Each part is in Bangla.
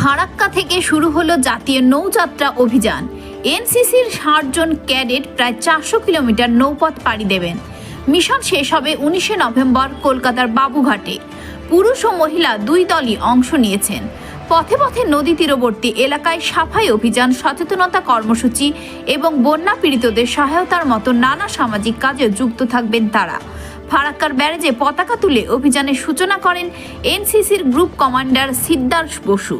ফারাক্কা থেকে শুরু হলো জাতীয় নৌযাত্রা অভিযান। এনসিসির ষাট জন ক্যাডেট প্রায় চারশো কিলোমিটার নৌপথ পাড়ি দেবেন। মিশন শেষ হবে উনিশে নভেম্বর কলকাতার বাবুঘাটে। পুরুষ ও মহিলা দুই দলই অংশ নিয়েছেন। পথে পথে নদী তীরবর্তী এলাকায় সাফাই অভিযান, সচেতনতা কর্মসূচি এবং বন্যা পীড়িতদের সহায়তার মতো নানা সামাজিক কাজেও যুক্ত থাকবেন তারা। ফারাক্কার ব্যারেজে পতাকা তুলে অভিযানের সূচনা করেন এনসিসির গ্রুপ কমান্ডার সিদ্ধার্থ বসু।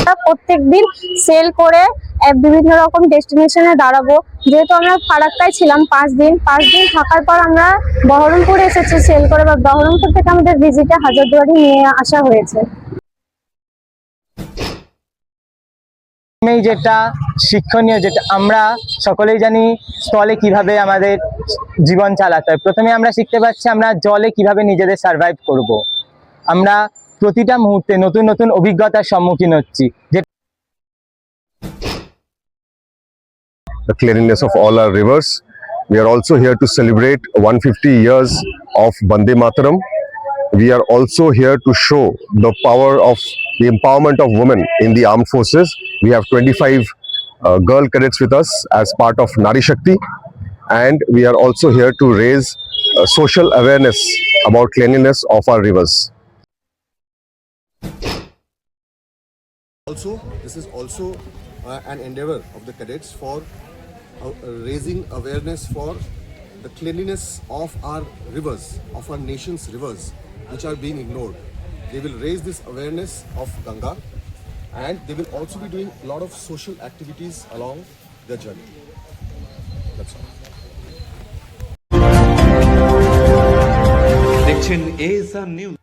আমরা প্রত্যেকদিন সেল করে বিভিন্ন রকম ডেস্টিনেশনে দাঁড়াবো। যেহেতু আমরা ফারাক্কায় ছিলাম পাঁচ দিন পাঁচ দিন থাকার পর আমরা বহরমপুর এসেছি সেল করে, বা বহরমপুর থেকে আমাদের ভিজিটে হাজারদুয়ারি নিয়ে আসা হয়েছে। যেটা শিক্ষণীয়, যেটা আমরা সকলেই জানি স্থলে কীভাবে আমাদের জীবন চালাতে হয়। প্রথমে আমরা শিখতে পারছি আমরা জলে কীভাবে নিজেদের সার্ভাইভ করব। আমরা প্রতিটা মুহূর্তে নতুন নতুন অভিজ্ঞতার সম্মুখীন হচ্ছি যে the cleanliness of all our rivers. We are also here to celebrate 150 years of Bande Mataram. We are also here to show the power of the empowerment of women in the armed forces. We have 25 uh, girl cadets with us as part of Nari Shakti. And we are also here to raise uh, social awareness about cleanliness of our rivers. Also, this is also uh, an endeavor of the cadets for uh, raising awareness for the cleanliness of our rivers, of our nation's rivers, which are being ignored. They will raise this awareness of Ganga and they will also be doing a lot of social activities along their journey. That's all. দেখছেন এএসআর নিউজ